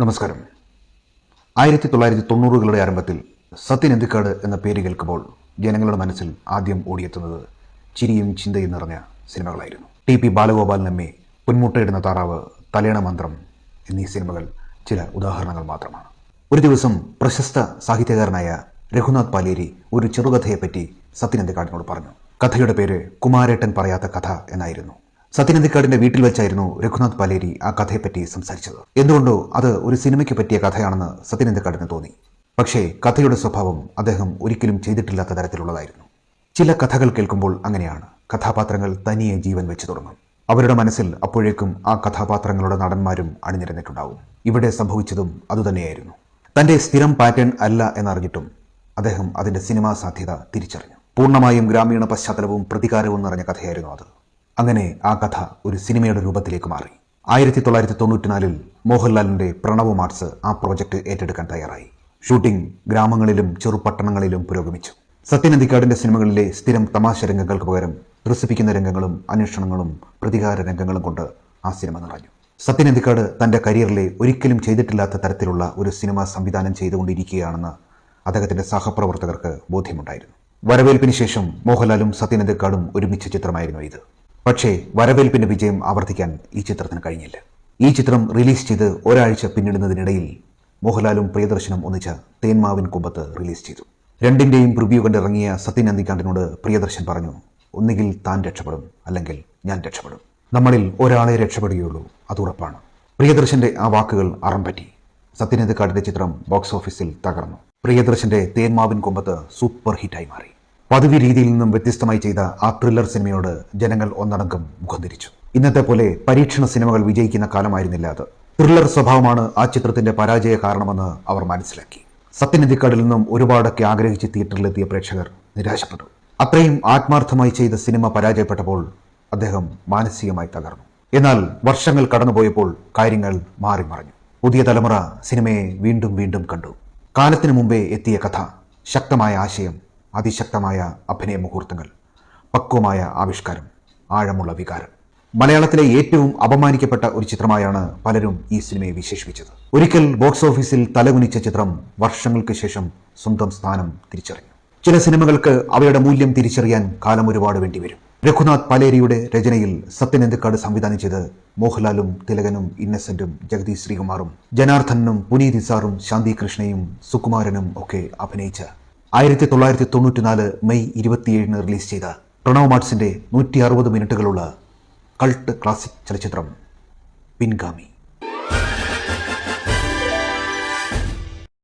നമസ്കാരം. ആയിരത്തി തൊള്ളായിരത്തി തൊണ്ണൂറുകളുടെ ആരംഭത്തിൽ സത്യൻ എന്തിക്കാട് എന്ന പേര് കേൾക്കുമ്പോൾ ജനങ്ങളുടെ മനസ്സിൽ ആദ്യം ഓടിയെത്തുന്നത് ചിരിയും ചിന്തയും നിറഞ്ഞ സിനിമകളായിരുന്നു. ടി പി ബാലഗോപാലൻ എം പൊന്മുട്ടയിടുന്ന താറാവ് തലേണ മന്ത്രം എന്നീ സിനിമകൾ ചില ഉദാഹരണങ്ങൾ മാത്രമാണ്. ഒരു ദിവസം പ്രശസ്ത സാഹിത്യകാരനായ രഘുനാഥ് പാലേരി ഒരു ചെറുകഥയെപ്പറ്റി സത്യൻ എന്തിക്കാടിനോട് പറഞ്ഞു. കഥയുടെ പേര് കുമാരേട്ടൻ പറയാത്ത കഥ എന്നായിരുന്നു. സത്യനന്ദിക്കാടിന്റെ വീട്ടിൽ വെച്ചായിരുന്നു രഘുനാഥ് പാലേരി ആ കഥയെപ്പറ്റി സംസാരിച്ചത്. എന്തുകൊണ്ടോ അത് ഒരു സിനിമയ്ക്ക് പറ്റിയ കഥയാണെന്ന് സത്യനന്ദിക്കാടിന് തോന്നി. പക്ഷേ കഥയുടെ സ്വഭാവം അദ്ദേഹം ഒരിക്കലും ചെയ്തിട്ടില്ലാത്ത തരത്തിലുള്ളതായിരുന്നു. ചില കഥകൾ കേൾക്കുമ്പോൾ അങ്ങനെയാണ്. കഥാപാത്രങ്ങൾ തനിയെ ജീവൻ വെച്ചു തുടങ്ങും. അവരുടെ മനസ്സിൽ അപ്പോഴേക്കും ആ കഥാപാത്രങ്ങളുടെ നടന്മാരും അണിനിരന്നിട്ടുണ്ടാവും. ഇവിടെ സംഭവിച്ചതും അതുതന്നെയായിരുന്നു. തന്റെ സ്ഥിരം പാറ്റേൺ അല്ല എന്നറിഞ്ഞിട്ടും അദ്ദേഹം അതിന്റെ സിനിമാ സാധ്യത തിരിച്ചറിഞ്ഞു. പൂർണമായും ഗ്രാമീണ പശ്ചാത്തലവും പ്രതികാരവും നിറഞ്ഞ കഥയായിരുന്നു അത്. അങ്ങനെ ആ കഥ ഒരു സിനിമയുടെ രൂപത്തിലേക്ക് മാറി. ആയിരത്തി തൊള്ളായിരത്തി തൊണ്ണൂറ്റിനാലിൽ മോഹൻലാലിന്റെ പ്രണവ് മാർട്സ് ആ പ്രോജക്റ്റ് ഏറ്റെടുക്കാൻ തയ്യാറായി. ഷൂട്ടിംഗ് ഗ്രാമങ്ങളിലും ചെറുപട്ടണങ്ങളിലും പുരോഗമിച്ചു. സത്യനന്ദിക്കാടിന്റെ സിനിമകളിലെ സ്ഥിരം തമാശ രംഗങ്ങൾക്ക് പകരം ത്രസിപ്പിക്കുന്ന രംഗങ്ങളും അന്വേഷണങ്ങളും പ്രതികാര രംഗങ്ങളും കൊണ്ട് ആ സിനിമ നിറഞ്ഞു. സത്യനന്ദിക്കാട് തന്റെ കരിയറിലെ ഒരിക്കലും ചെയ്തിട്ടില്ലാത്ത തരത്തിലുള്ള ഒരു സിനിമ സംവിധാനം ചെയ്തുകൊണ്ടിരിക്കുകയാണെന്ന് അദ്ദേഹത്തിന്റെ സഹപ്രവർത്തകർക്ക് ബോധ്യമുണ്ടായിരുന്നു. വരവേൽപ്പിന് ശേഷം മോഹൻലാലും സത്യനന്ദിക്കാടും ഒരുമിച്ച ചിത്രമായിരുന്നു ഇത്. പക്ഷേ വരവേൽപ്പിന്റെ വിജയം ആവർത്തിക്കാൻ ഈ ചിത്രത്തിന് കഴിഞ്ഞില്ല. ഈ ചിത്രം റിലീസ് ചെയ്ത് ഒരാഴ്ച പിന്നിടുന്നതിനിടയിൽ മോഹൻലാലും പ്രിയദർശനും ഒന്നിച്ച തേന്മാവിൻ കുമ്പത്ത് റിലീസ് ചെയ്തു. രണ്ടിന്റെയും പ്രിവ്യൂ കണ്ടിറങ്ങിയ സത്യൻ അന്തിക്കാണ്ടിനോട് പ്രിയദർശൻ പറഞ്ഞു ഒന്നുകിൽ താൻ രക്ഷപ്പെടും അല്ലെങ്കിൽ ഞാൻ രക്ഷപ്പെടും. നമ്മളിൽ ഒരാളെ രക്ഷപ്പെടുകയുള്ളൂ അത് ഉറപ്പാണ്. പ്രിയദർശന്റെ ആ വാക്കുകൾ അറം പറ്റി സത്യനന്ദിക്കാടിന്റെ ചിത്രം ബോക്സ് ഓഫീസിൽ തകർന്നു. പ്രിയദർശന്റെ തേന്മാവിൻ കൊമ്പത്ത് സൂപ്പർ ഹിറ്റായി മാറി. പതിവ് രീതിയിൽ നിന്നും വ്യത്യസ്തമായി ചെയ്ത ആ ത്രില്ലർ സിനിമയോട് ജനങ്ങൾ ഒന്നടങ്കം മുഖം തിരിച്ചു ഇന്നത്തെ പോലെ പരീക്ഷണ സിനിമകൾ വിജയിക്കുന്ന കാലമായിരുന്നില്ല അത്. ത്രില്ലർ സ്വഭാവമാണ് ആ ചിത്രത്തിന്റെ പരാജയ കാരണമെന്ന് അവർ മനസ്സിലാക്കി. സത്യനിധിക്കാടിൽ നിന്നും ഒരുപാടൊക്കെ ആഗ്രഹിച്ച് തിയേറ്ററിലെത്തിയ പ്രേക്ഷകർ നിരാശപ്പെട്ടു. അത്രയും ആത്മാർത്ഥമായി ചെയ്ത സിനിമ പരാജയപ്പെട്ടപ്പോൾ അദ്ദേഹം മാനസികമായി തകർന്നു. എന്നാൽ വർഷങ്ങൾ കടന്നുപോയപ്പോൾ കാര്യങ്ങൾ മാറി മറിഞ്ഞു പുതിയ തലമുറ സിനിമയെ വീണ്ടും വീണ്ടും കണ്ടു. കാലത്തിനു മുമ്പേ എത്തിയ കഥ ശക്തമായ ആശയം അതിശക്തമായ അഭിനയ മുഹൂർത്തങ്ങൾ പക്വമായ ആവിഷ്കാരം ആഴമുള്ള വികാരം. മലയാളത്തിലെ ഏറ്റവും അപമാനിക്കപ്പെട്ട ഒരു ചിത്രമായാണ് പലരും ഈ സിനിമയെ വിശേഷിപ്പിച്ചത്. ഒരിക്കൽ ബോക്സ് ഓഫീസിൽ തലകുനിച്ച ചിത്രം വർഷങ്ങൾക്ക് ശേഷം സ്വന്തം സ്ഥാനം തിരിച്ചറിഞ്ഞു. ചില സിനിമകൾക്ക് അവയുടെ മൂല്യം തിരിച്ചറിയാൻ കാലം ഒരുപാട് വേണ്ടിവരും. രഘുനാഥ് പലേരിയുടെ രചനയിൽ സത്യനന്ദിക്കാട് സംവിധാനം ചെയ്ത് മോഹൻലാലും തിലകനും ഇന്നസെന്റും ജഗദീഷ് ശ്രീകുമാറും ജനാർദ്ദനും പുനീത് ഇസാറും ശാന്തി കൃഷ്ണയും സുകുമാരനും ഒക്കെ അഭിനയിച്ച ആയിരത്തി തൊള്ളായിരത്തി തൊണ്ണൂറ്റിനാല് മെയ് ഇരുപത്തിയേഴിന് റിലീസ് ചെയ്ത പ്രണവ് മാർട്സിന്റെ നൂറ്റി അറുപത് മിനിറ്റുകളുള്ള കൾട്ട് ക്ലാസിക് ചലച്ചിത്രം പിൻഗാമി.